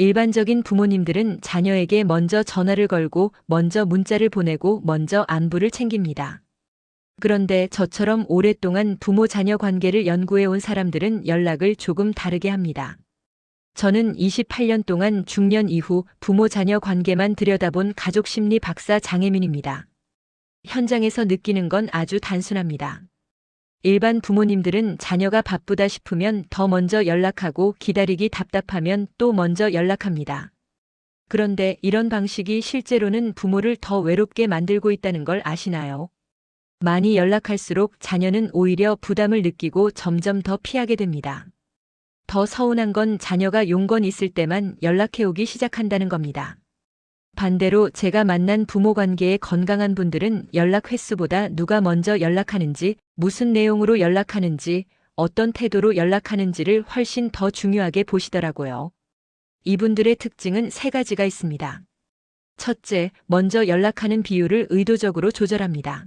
일반적인 부모님들은 자녀에게 먼저 전화를 걸고 먼저 문자를 보내고 먼저 안부를 챙깁니다. 그런데 저처럼 오랫동안 부모 자녀 관계를 연구해 온 사람들은 연락을 조금 다르게 합니다. 저는 28년 동안 중년 이후 부모 자녀 관계만 들여다본 가족 심리 박사 장혜민입니다. 현장에서 느끼는 건 아주 단순합니다. 일반 부모님들은 자녀가 바쁘다 싶으면 더 먼저 연락하고 기다리기 답답하면 또 먼저 연락합니다. 그런데 이런 방식이 실제로는 부모를 더 외롭게 만들고 있다는 걸 아시나요? 많이 연락할수록 자녀는 오히려 부담을 느끼고 점점 더 피하게 됩니다. 더 서운한 건 자녀가 용건 있을 때만 연락해오기 시작한다는 겁니다. 반대로 제가 만난 부모 관계에 건강한 분들은 연락 횟수보다 누가 먼저 연락하는지, 무슨 내용으로 연락하는지, 어떤 태도로 연락하는지를 훨씬 더 중요하게 보시더라고요. 이분들의 특징은 세 가지가 있습니다. 첫째, 먼저 연락하는 비율을 의도적으로 조절합니다.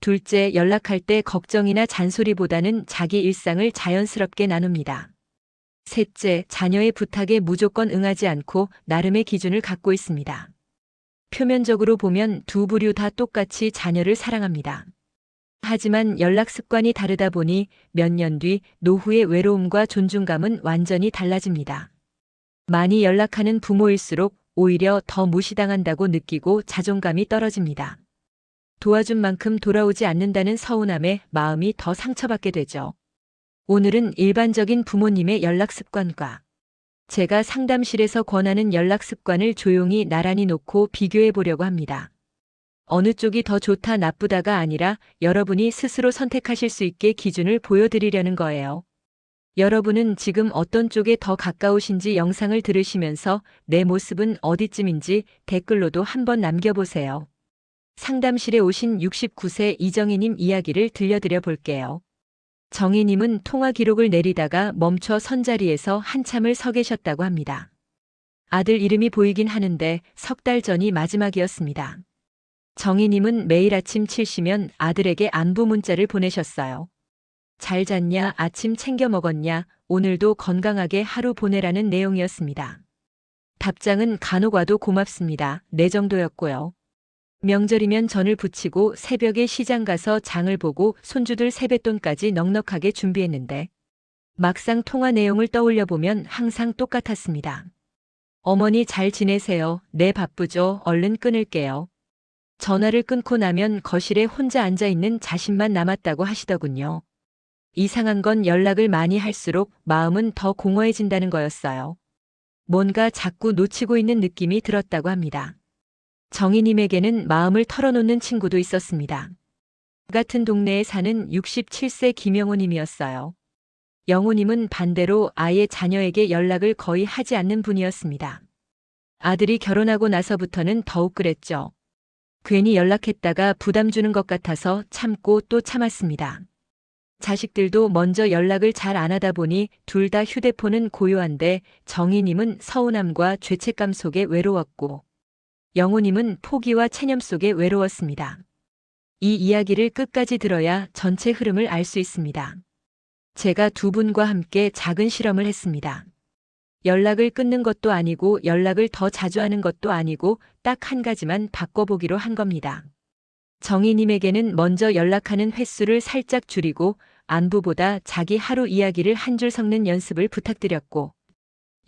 둘째, 연락할 때 걱정이나 잔소리보다는 자기 일상을 자연스럽게 나눕니다. 셋째, 자녀의 부탁에 무조건 응하지 않고 나름의 기준을 갖고 있습니다. 표면적으로 보면 두 부류 다 똑같이 자녀를 사랑합니다. 하지만 연락 습관이 다르다 보니 몇 년 뒤 노후의 외로움과 존중감은 완전히 달라집니다. 많이 연락하는 부모일수록 오히려 더 무시당한다고 느끼고 자존감이 떨어집니다. 도와준 만큼 돌아오지 않는다는 서운함에 마음이 더 상처받게 되죠. 오늘은 일반적인 부모님의 연락 습관과 제가 상담실에서 권하는 연락 습관을 조용히 나란히 놓고 비교해 보려고 합니다. 어느 쪽이 더 좋다 나쁘다가 아니라 여러분이 스스로 선택하실 수 있게 기준을 보여드리려는 거예요. 여러분은 지금 어떤 쪽에 더 가까우신지 영상을 들으시면서 내 모습은 어디쯤인지 댓글로도 한번 남겨보세요. 상담실에 오신 69세 이정희님 이야기를 들려드려 볼게요. 정희님은 통화 기록을 내리다가 멈춰 선 자리에서 한참을 서 계셨다고 합니다. 아들 이름이 보이긴 하는데 석 달 전이 마지막이었습니다. 정희님은 매일 아침 7시면 아들에게 안부 문자를 보내셨어요. 잘 잤냐, 아침 챙겨 먹었냐, 오늘도 건강하게 하루 보내라는 내용이었습니다. 답장은 간혹 와도 고맙습니다. 네 정도였고요. 명절이면 전을 부치고 새벽에 시장 가서 장을 보고 손주들 세뱃돈까지 넉넉하게 준비했는데 막상 통화 내용을 떠올려 보면 항상 똑같았습니다. 어머니 잘 지내세요. 네 바쁘죠. 얼른 끊을게요. 전화를 끊고 나면 거실에 혼자 앉아 있는 자신만 남았다고 하시더군요. 이상한 건 연락을 많이 할수록 마음은 더 공허해진다는 거였어요. 뭔가 자꾸 놓치고 있는 느낌이 들었다고 합니다. 정희님에게는 마음을 털어놓는 친구도 있었습니다. 같은 동네에 사는 67세 김영호님이었어요. 영호님은 반대로 아예 자녀에게 연락을 거의 하지 않는 분이었습니다. 아들이 결혼하고 나서부터는 더욱 그랬죠. 괜히 연락했다가 부담 주는 것 같아서 참고 또 참았습니다. 자식들도 먼저 연락을 잘 안 하다 보니 둘 다 휴대폰은 고요한데 정희님은 서운함과 죄책감 속에 외로웠고 영호님은 포기와 체념 속에 외로웠습니다. 이 이야기를 끝까지 들어야 전체 흐름을 알 수 있습니다. 제가 두 분과 함께 작은 실험을 했습니다. 연락을 끊는 것도 아니고 연락을 더 자주 하는 것도 아니고 딱 한 가지만 바꿔보기로 한 겁니다. 정희님에게는 먼저 연락하는 횟수를 살짝 줄이고 안부보다 자기 하루 이야기를 한 줄 섞는 연습을 부탁드렸고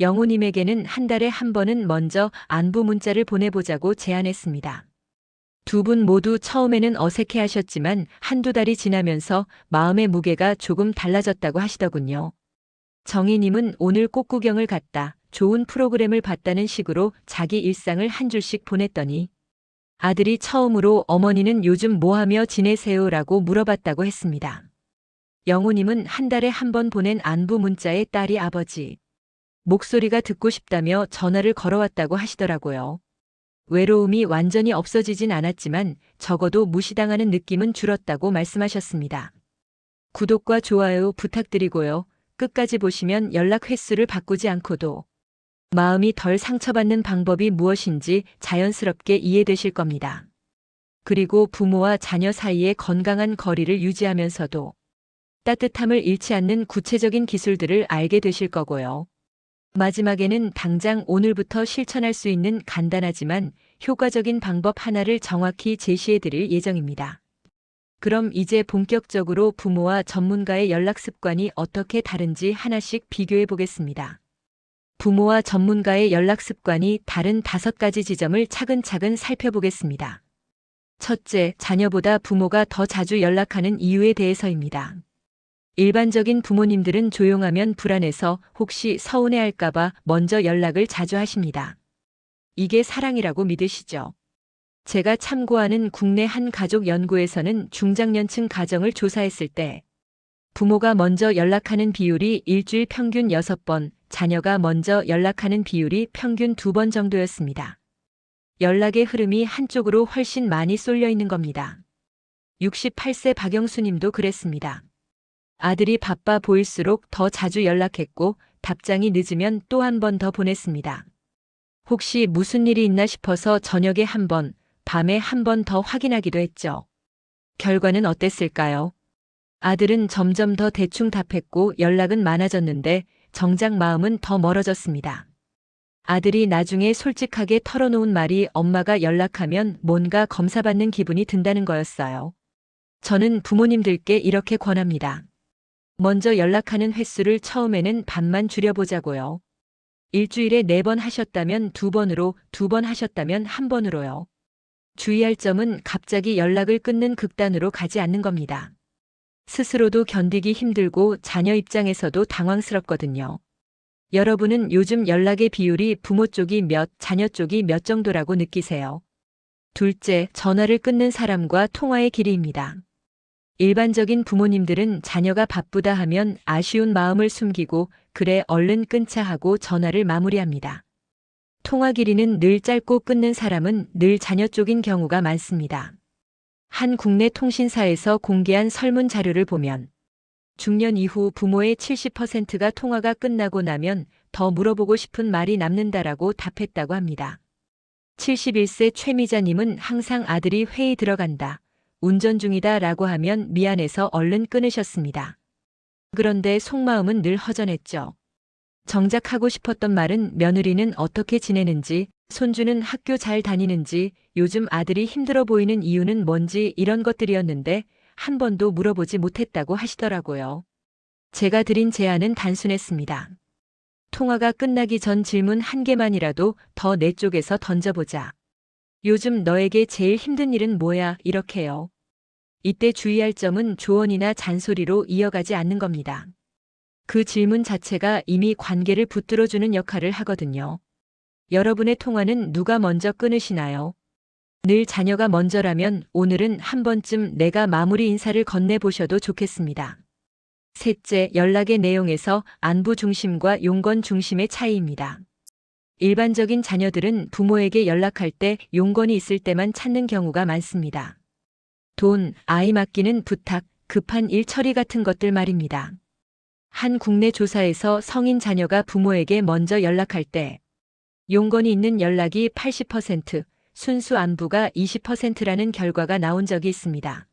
영호님에게는 한 달에 한 번은 먼저 안부 문자를 보내보자고 제안했습니다. 두 분 모두 처음에는 어색해 하셨지만 한두 달이 지나면서 마음의 무게가 조금 달라졌다고 하시더군요. 정희님은 오늘 꽃구경을 갔다. 좋은 프로그램을 봤다는 식으로 자기 일상을 한 줄씩 보냈더니 아들이 처음으로 어머니는 요즘 뭐 하며 지내세요라고 물어봤다고 했습니다. 영호님은 한 달에 한 번 보낸 안부 문자에 딸이 아버지 목소리가 듣고 싶다며 전화를 걸어왔다고 하시더라고요. 외로움이 완전히 없어지진 않았지만 적어도 무시당하는 느낌은 줄었다고 말씀하셨습니다. 구독과 좋아요 부탁드리고요. 끝까지 보시면 연락 횟수를 바꾸지 않고도 마음이 덜 상처받는 방법이 무엇인지 자연스럽게 이해되실 겁니다. 그리고 부모와 자녀 사이의 건강한 거리를 유지하면서도 따뜻함을 잃지 않는 구체적인 기술들을 알게 되실 거고요. 마지막에는 당장 오늘부터 실천할 수 있는 간단하지만 효과적인 방법 하나를 정확히 제시해 드릴 예정입니다. 그럼 이제 본격적으로 부모와 전문가의 연락 습관이 어떻게 다른지 하나씩 비교해 보겠습니다. 부모와 전문가의 연락 습관이 다른 다섯 가지 지점을 차근차근 살펴보겠습니다. 첫째, 자녀보다 부모가 더 자주 연락하는 이유에 대해서입니다. 일반적인 부모님들은 조용하면 불안해서 혹시 서운해할까봐 먼저 연락을 자주 하십니다. 이게 사랑이라고 믿으시죠? 제가 참고하는 국내 한 가족 연구에서는 중장년층 가정을 조사했을 때 부모가 먼저 연락하는 비율이 일주일 평균 6번, 자녀가 먼저 연락하는 비율이 평균 2번 정도였습니다. 연락의 흐름이 한쪽으로 훨씬 많이 쏠려 있는 겁니다. 68세 박영수 님도 그랬습니다. 아들이 바빠 보일수록 더 자주 연락했고 답장이 늦으면 또 한 번 더 보냈습니다. 혹시 무슨 일이 있나 싶어서 저녁에 한 번, 밤에 한 번 더 확인하기도 했죠. 결과는 어땠을까요? 아들은 점점 더 대충 답했고 연락은 많아졌는데 정작 마음은 더 멀어졌습니다. 아들이 나중에 솔직하게 털어놓은 말이 엄마가 연락하면 뭔가 검사받는 기분이 든다는 거였어요. 저는 부모님들께 이렇게 권합니다. 먼저 연락하는 횟수를 처음에는 반만 줄여보자고요. 일주일에 네 번 하셨다면 두 번으로, 두 번 하셨다면 한 번으로요. 주의할 점은 갑자기 연락을 끊는 극단으로 가지 않는 겁니다. 스스로도 견디기 힘들고 자녀 입장에서도 당황스럽거든요. 여러분은 요즘 연락의 비율이 부모 쪽이 몇, 자녀 쪽이 몇 정도라고 느끼세요? 둘째, 전화를 끊는 사람과 통화의 길이입니다. 일반적인 부모님들은 자녀가 바쁘다 하면 아쉬운 마음을 숨기고 그래 얼른 끊자 하고 전화를 마무리합니다. 통화 길이는 늘 짧고 끊는 사람은 늘 자녀 쪽인 경우가 많습니다. 한 국내 통신사에서 공개한 설문 자료를 보면 중년 이후 부모의 70%가 통화가 끝나고 나면 더 물어보고 싶은 말이 남는다라고 답했다고 합니다. 71세 최미자님은 항상 아들이 회의 들어간다. 운전 중이다 라고 하면 미안해서 얼른 끊으셨습니다. 그런데 속마음은 늘 허전했죠. 정작 하고 싶었던 말은 며느리는 어떻게 지내는지, 손주는 학교 잘 다니는지, 요즘 아들이 힘들어 보이는 이유는 뭔지 이런 것들이었는데 한 번도 물어보지 못했다고 하시더라고요. 제가 드린 제안은 단순했습니다. 통화가 끝나기 전 질문 한 개만이라도 더 내 쪽에서 던져보자. 요즘 너에게 제일 힘든 일은 뭐야? 이렇게요. 이때 주의할 점은 조언이나 잔소리로 이어가지 않는 겁니다. 그 질문 자체가 이미 관계를 붙들어주는 역할을 하거든요. 여러분의 통화는 누가 먼저 끊으시나요? 늘 자녀가 먼저라면 오늘은 한 번쯤 내가 마무리 인사를 건네보셔도 좋겠습니다. 셋째, 연락의 내용에서 안부 중심과 용건 중심의 차이입니다. 일반적인 자녀들은 부모에게 연락할 때 용건이 있을 때만 찾는 경우가 많습니다. 돈, 아이 맡기는 부탁, 급한 일 처리 같은 것들 말입니다. 한 국내 조사에서 성인 자녀가 부모에게 먼저 연락할 때 용건이 있는 연락이 80%, 순수 안부가 20%라는 결과가 나온 적이 있습니다.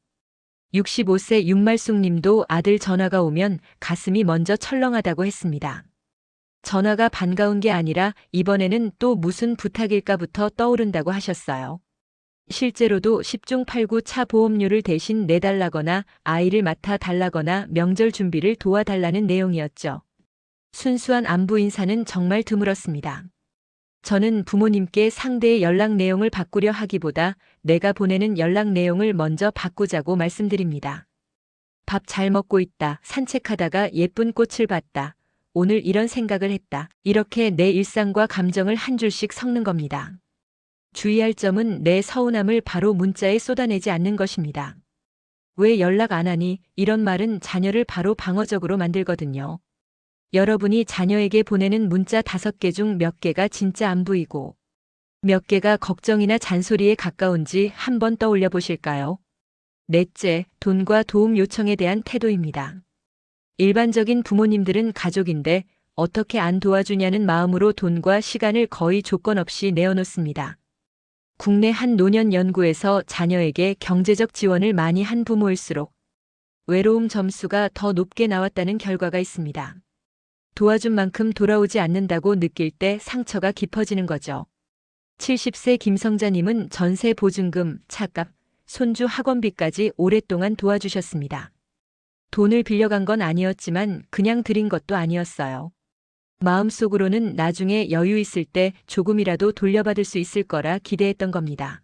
65세 윤말숙 님도 아들 전화가 오면 가슴이 먼저 철렁하다고 했습니다. 전화가 반가운 게 아니라 이번에는 또 무슨 부탁일까부터 떠오른다고 하셨어요. 실제로도 10중 8구 차 보험료를 대신 내달라거나 아이를 맡아 달라거나 명절 준비를 도와달라는 내용이었죠. 순수한 안부 인사는 정말 드물었습니다. 저는 부모님께 상대의 연락 내용을 바꾸려 하기보다 내가 보내는 연락 내용을 먼저 바꾸자고 말씀드립니다. 밥 잘 먹고 있다. 산책하다가 예쁜 꽃을 봤다. 오늘 이런 생각을 했다. 이렇게 내 일상과 감정을 한 줄씩 섞는 겁니다. 주의할 점은 내 서운함을 바로 문자에 쏟아내지 않는 것입니다. 왜 연락 안 하니? 이런 말은 자녀를 바로 방어적으로 만들거든요. 여러분이 자녀에게 보내는 문자 다섯 개중 몇 개가 진짜 안부이고 몇 개가 걱정이나 잔소리에 가까운지 한번 떠올려 보실까요? 넷째, 돈과 도움 요청에 대한 태도입니다. 일반적인 부모님들은 가족인데 어떻게 안 도와주냐는 마음으로 돈과 시간을 거의 조건 없이 내어놓습니다. 국내 한 노년 연구에서 자녀에게 경제적 지원을 많이 한 부모일수록 외로움 점수가 더 높게 나왔다는 결과가 있습니다. 도와준 만큼 돌아오지 않는다고 느낄 때 상처가 깊어지는 거죠. 70세 김성자님은 전세 보증금, 차값, 손주 학원비까지 오랫동안 도와주셨습니다. 돈을 빌려간 건 아니었지만 그냥 드린 것도 아니었어요. 마음속으로는 나중에 여유 있을 때 조금이라도 돌려받을 수 있을 거라 기대했던 겁니다.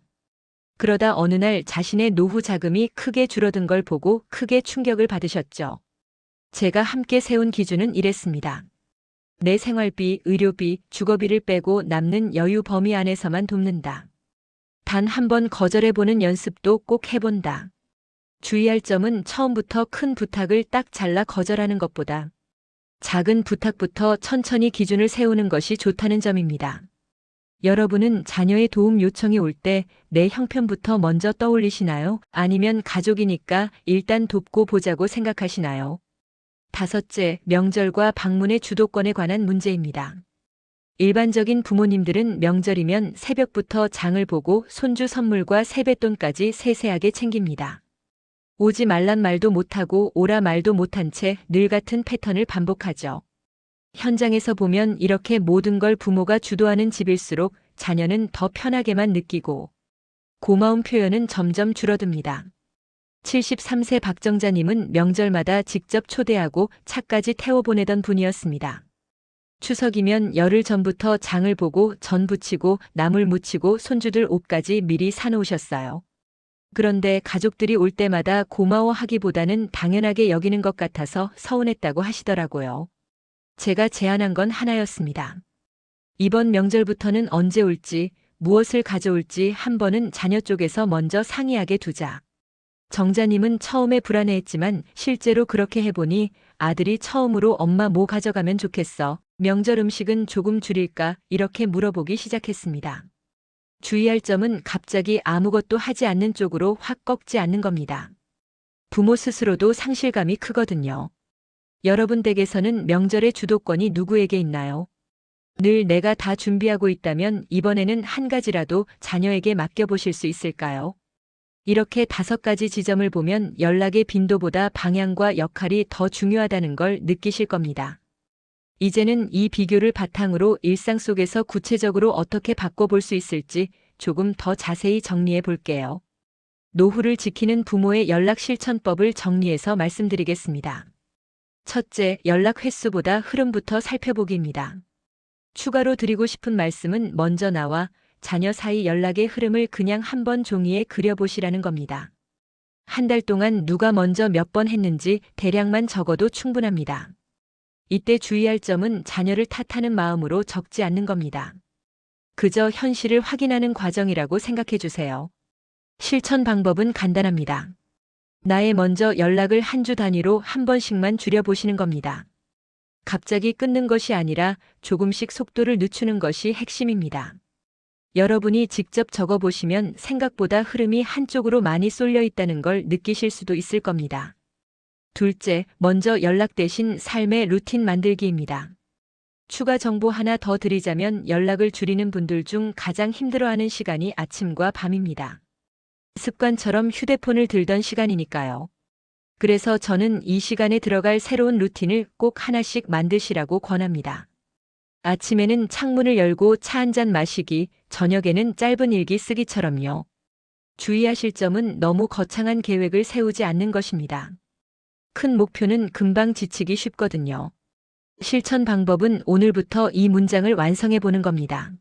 그러다 어느 날 자신의 노후 자금이 크게 줄어든 걸 보고 크게 충격을 받으셨죠. 제가 함께 세운 기준은 이랬습니다. 내 생활비, 의료비, 주거비를 빼고 남는 여유 범위 안에서만 돕는다. 단 한 번 거절해보는 연습도 꼭 해본다. 주의할 점은 처음부터 큰 부탁을 딱 잘라 거절하는 것보다 작은 부탁부터 천천히 기준을 세우는 것이 좋다는 점입니다. 여러분은 자녀의 도움 요청이 올 때 내 형편부터 먼저 떠올리시나요? 아니면 가족이니까 일단 돕고 보자고 생각하시나요? 다섯째, 명절과 방문의 주도권에 관한 문제입니다. 일반적인 부모님들은 명절이면 새벽부터 장을 보고 손주 선물과 세뱃돈까지 세세하게 챙깁니다. 오지 말란 말도 못하고 오라 말도 못한 채 늘 같은 패턴을 반복하죠. 현장에서 보면 이렇게 모든 걸 부모가 주도하는 집일수록 자녀는 더 편하게만 느끼고 고마운 표현은 점점 줄어듭니다. 73세 박정자님은 명절마다 직접 초대하고 차까지 태워보내던 분이었습니다. 추석이면 열흘 전부터 장을 보고 전 부치고 나물 무치고 손주들 옷까지 미리 사놓으셨어요. 그런데 가족들이 올 때마다 고마워하기보다는 당연하게 여기는 것 같아서 서운했다고 하시더라고요. 제가 제안한 건 하나였습니다. 이번 명절부터는 언제 올지, 무엇을 가져올지 한 번은 자녀 쪽에서 먼저 상의하게 두자. 정자님은 처음에 불안해했지만 실제로 그렇게 해보니 아들이 처음으로 엄마 뭐 가져가면 좋겠어. 명절 음식은 조금 줄일까? 이렇게 물어보기 시작했습니다. 주의할 점은 갑자기 아무것도 하지 않는 쪽으로 확 꺾지 않는 겁니다. 부모 스스로도 상실감이 크거든요. 여러분 댁에서는 명절의 주도권이 누구에게 있나요? 늘 내가 다 준비하고 있다면 이번에는 한 가지라도 자녀에게 맡겨보실 수 있을까요? 이렇게 다섯 가지 지점을 보면 연락의 빈도보다 방향과 역할이 더 중요하다는 걸 느끼실 겁니다. 이제는 이 비교를 바탕으로 일상 속에서 구체적으로 어떻게 바꿔볼 수 있을지 조금 더 자세히 정리해 볼게요. 노후를 지키는 부모의 연락 실천법을 정리해서 말씀드리겠습니다. 첫째, 연락 횟수보다 흐름부터 살펴보기입니다. 추가로 드리고 싶은 말씀은 먼저 나와 자녀 사이 연락의 흐름을 그냥 한번 종이에 그려보시라는 겁니다. 한 달 동안 누가 먼저 몇 번 했는지 대략만 적어도 충분합니다. 이때 주의할 점은 자녀를 탓하는 마음으로 적지 않는 겁니다. 그저 현실을 확인하는 과정이라고 생각해 주세요. 실천 방법은 간단합니다. 나의 먼저 연락을 한 주 단위로 한 번씩만 줄여보시는 겁니다. 갑자기 끊는 것이 아니라 조금씩 속도를 늦추는 것이 핵심입니다. 여러분이 직접 적어보시면 생각보다 흐름이 한쪽으로 많이 쏠려 있다는 걸 느끼실 수도 있을 겁니다. 둘째, 먼저 연락 대신 삶의 루틴 만들기입니다. 추가 정보 하나 더 드리자면 연락을 줄이는 분들 중 가장 힘들어하는 시간이 아침과 밤입니다. 습관처럼 휴대폰을 들던 시간이니까요. 그래서 저는 이 시간에 들어갈 새로운 루틴을 꼭 하나씩 만드시라고 권합니다. 아침에는 창문을 열고 차 한 잔 마시기, 저녁에는 짧은 일기 쓰기처럼요. 주의하실 점은 너무 거창한 계획을 세우지 않는 것입니다. 큰 목표는 금방 지치기 쉽거든요. 실천 방법은 오늘부터 이 문장을 완성해 보는 겁니다.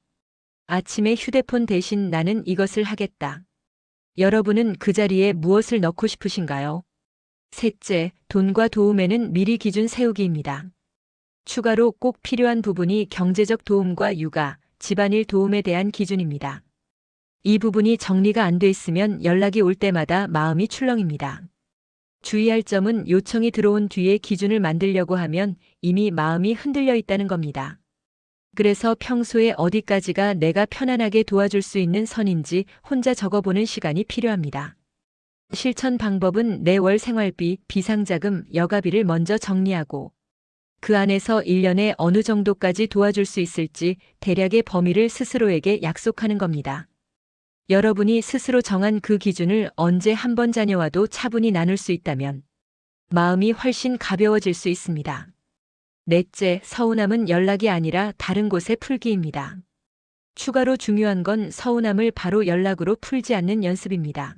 아침에 휴대폰 대신 나는 이것을 하겠다. 여러분은 그 자리에 무엇을 넣고 싶으신가요? 셋째, 돈과 도움에는 미리 기준 세우기입니다. 추가로 꼭 필요한 부분이 경제적 도움과 육아, 집안일 도움에 대한 기준입니다. 이 부분이 정리가 안 돼 있으면 연락이 올 때마다 마음이 출렁입니다. 주의할 점은 요청이 들어온 뒤에 기준을 만들려고 하면 이미 마음이 흔들려 있다는 겁니다. 그래서 평소에 어디까지가 내가 편안하게 도와줄 수 있는 선인지 혼자 적어보는 시간이 필요합니다. 실천 방법은 내 월 생활비, 비상자금, 여가비를 먼저 정리하고 그 안에서 1년에 어느 정도까지 도와줄 수 있을지 대략의 범위를 스스로에게 약속하는 겁니다. 여러분이 스스로 정한 그 기준을 언제 한 번 자녀와도 차분히 나눌 수 있다면 마음이 훨씬 가벼워질 수 있습니다. 넷째, 서운함은 연락이 아니라 다른 곳에 풀기입니다. 추가로 중요한 건 서운함을 바로 연락으로 풀지 않는 연습입니다.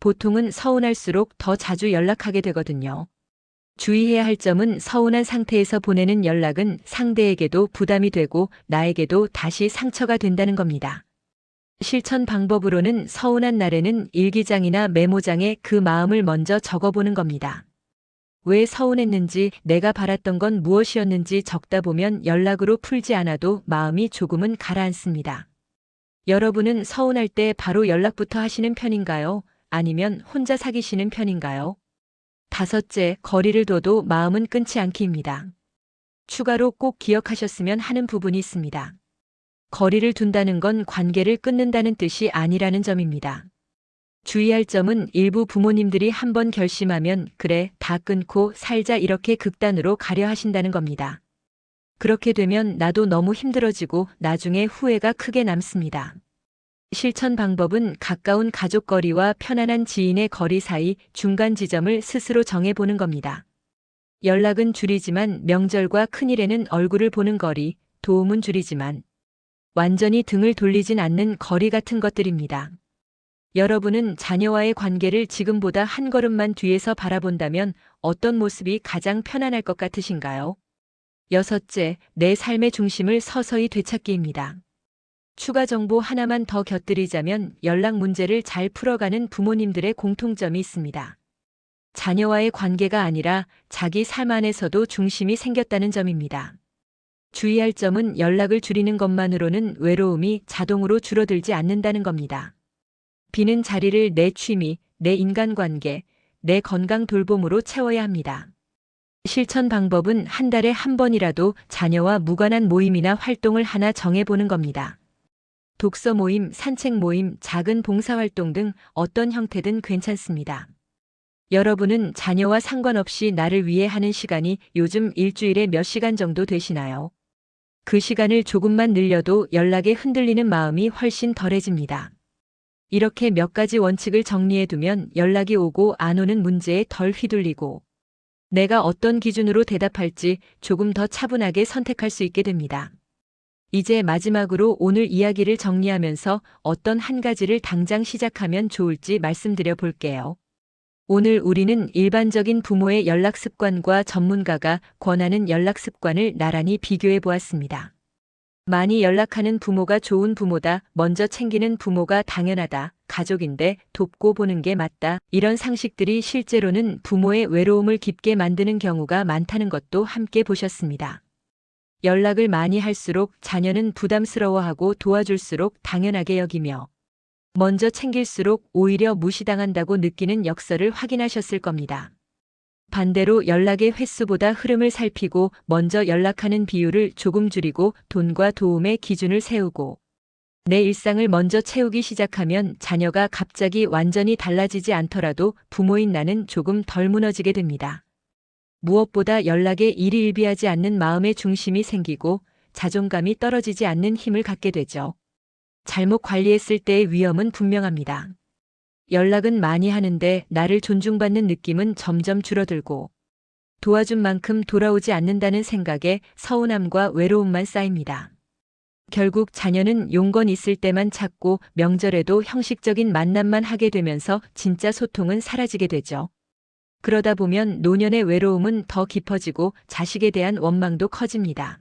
보통은 서운할수록 더 자주 연락하게 되거든요. 주의해야 할 점은 서운한 상태에서 보내는 연락은 상대에게도 부담이 되고 나에게도 다시 상처가 된다는 겁니다. 실천 방법으로는 서운한 날에는 일기장이나 메모장에 그 마음을 먼저 적어보는 겁니다. 왜 서운했는지, 내가 바랐던 건 무엇이었는지 적다 보면 연락으로 풀지 않아도 마음이 조금은 가라앉습니다. 여러분은 서운할 때 바로 연락부터 하시는 편인가요? 아니면 혼자 사귀시는 편인가요? 다섯째, 거리를 둬도 마음은 끊지 않기입니다. 추가로 꼭 기억하셨으면 하는 부분이 있습니다. 거리를 둔다는 건 관계를 끊는다는 뜻이 아니라는 점입니다. 주의할 점은 일부 부모님들이 한번 결심하면 그래, 다 끊고 살자 이렇게 극단으로 가려 하신다는 겁니다. 그렇게 되면 나도 너무 힘들어지고 나중에 후회가 크게 남습니다. 실천 방법은 가까운 가족 거리와 편안한 지인의 거리 사이 중간 지점을 스스로 정해보는 겁니다. 연락은 줄이지만 명절과 큰일에는 얼굴을 보는 거리, 도움은 줄이지만 완전히 등을 돌리진 않는 거리 같은 것들입니다. 여러분은 자녀와의 관계를 지금보다 한 걸음만 뒤에서 바라본다면 어떤 모습이 가장 편안할 것 같으신가요? 여섯째, 내 삶의 중심을 서서히 되찾기입니다. 추가 정보 하나만 더 곁들이자면 연락 문제를 잘 풀어가는 부모님들의 공통점이 있습니다. 자녀와의 관계가 아니라 자기 삶 안에서도 중심이 생겼다는 점입니다. 주의할 점은 연락을 줄이는 것만으로는 외로움이 자동으로 줄어들지 않는다는 겁니다. 비는 자리를 내 취미, 내 인간관계, 내 건강 돌봄으로 채워야 합니다. 실천 방법은 한 달에 한 번이라도 자녀와 무관한 모임이나 활동을 하나 정해보는 겁니다. 독서 모임, 산책 모임, 작은 봉사활동 등 어떤 형태든 괜찮습니다. 여러분은 자녀와 상관없이 나를 위해 하는 시간이 요즘 일주일에 몇 시간 정도 되시나요? 그 시간을 조금만 늘려도 연락에 흔들리는 마음이 훨씬 덜해집니다. 이렇게 몇 가지 원칙을 정리해두면 연락이 오고 안 오는 문제에 덜 휘둘리고 내가 어떤 기준으로 대답할지 조금 더 차분하게 선택할 수 있게 됩니다. 이제 마지막으로 오늘 이야기를 정리하면서 어떤 한 가지를 당장 시작하면 좋을지 말씀드려 볼게요. 오늘 우리는 일반적인 부모의 연락 습관과 전문가가 권하는 연락 습관을 나란히 비교해 보았습니다. 많이 연락하는 부모가 좋은 부모다, 먼저 챙기는 부모가 당연하다, 가족인데 돕고 보는 게 맞다, 이런 상식들이 실제로는 부모의 외로움을 깊게 만드는 경우가 많다는 것도 함께 보셨습니다. 연락을 많이 할수록 자녀는 부담스러워하고 도와줄수록 당연하게 여기며 먼저 챙길수록 오히려 무시당한다고 느끼는 역설을 확인하셨을 겁니다. 반대로 연락의 횟수보다 흐름을 살피고 먼저 연락하는 비율을 조금 줄이고 돈과 도움의 기준을 세우고 내 일상을 먼저 채우기 시작하면 자녀가 갑자기 완전히 달라지지 않더라도 부모인 나는 조금 덜 무너지게 됩니다. 무엇보다 연락에 일희일비하지 않는 마음의 중심이 생기고 자존감이 떨어지지 않는 힘을 갖게 되죠. 잘못 관리했을 때의 위험은 분명합니다. 연락은 많이 하는데 나를 존중받는 느낌은 점점 줄어들고 도와준 만큼 돌아오지 않는다는 생각에 서운함과 외로움만 쌓입니다. 결국 자녀는 용건 있을 때만 찾고 명절에도 형식적인 만남만 하게 되면서 진짜 소통은 사라지게 되죠. 그러다 보면 노년의 외로움은 더 깊어지고 자식에 대한 원망도 커집니다.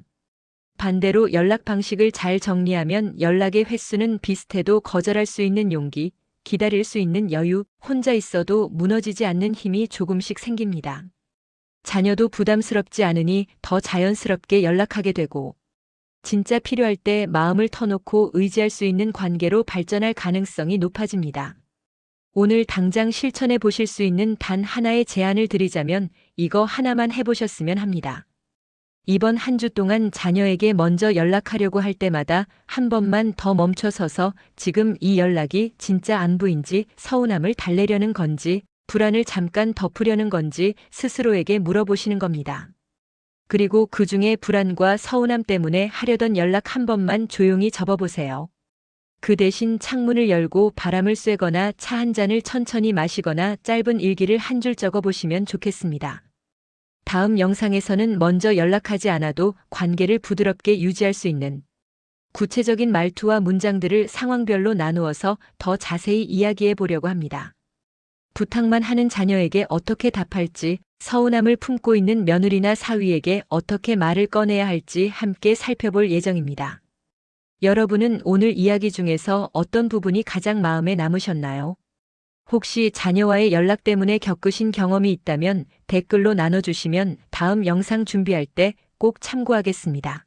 반대로 연락 방식을 잘 정리하면 연락의 횟수는 비슷해도 거절할 수 있는 용기, 기다릴 수 있는 여유, 혼자 있어도 무너지지 않는 힘이 조금씩 생깁니다. 자녀도 부담스럽지 않으니 더 자연스럽게 연락하게 되고, 진짜 필요할 때 마음을 터놓고 의지할 수 있는 관계로 발전할 가능성이 높아집니다. 오늘 당장 실천해 보실 수 있는 단 하나의 제안을 드리자면 이거 하나만 해보셨으면 합니다. 이번 한 주 동안 자녀에게 먼저 연락하려고 할 때마다 한 번만 더 멈춰서서 지금 이 연락이 진짜 안부인지 서운함을 달래려는 건지 불안을 잠깐 덮으려는 건지 스스로에게 물어보시는 겁니다. 그리고 그 중에 불안과 서운함 때문에 하려던 연락 한 번만 조용히 접어보세요. 그 대신 창문을 열고 바람을 쐬거나 차 한 잔을 천천히 마시거나 짧은 일기를 한 줄 적어 보시면 좋겠습니다. 다음 영상에서는 먼저 연락하지 않아도 관계를 부드럽게 유지할 수 있는 구체적인 말투와 문장들을 상황별로 나누어서 더 자세히 이야기해 보려고 합니다. 부탁만 하는 자녀에게 어떻게 답할지, 서운함을 품고 있는 며느리나 사위에게 어떻게 말을 꺼내야 할지 함께 살펴볼 예정입니다. 여러분은 오늘 이야기 중에서 어떤 부분이 가장 마음에 남으셨나요? 혹시 자녀와의 연락 때문에 겪으신 경험이 있다면 댓글로 나눠주시면 다음 영상 준비할 때 꼭 참고하겠습니다.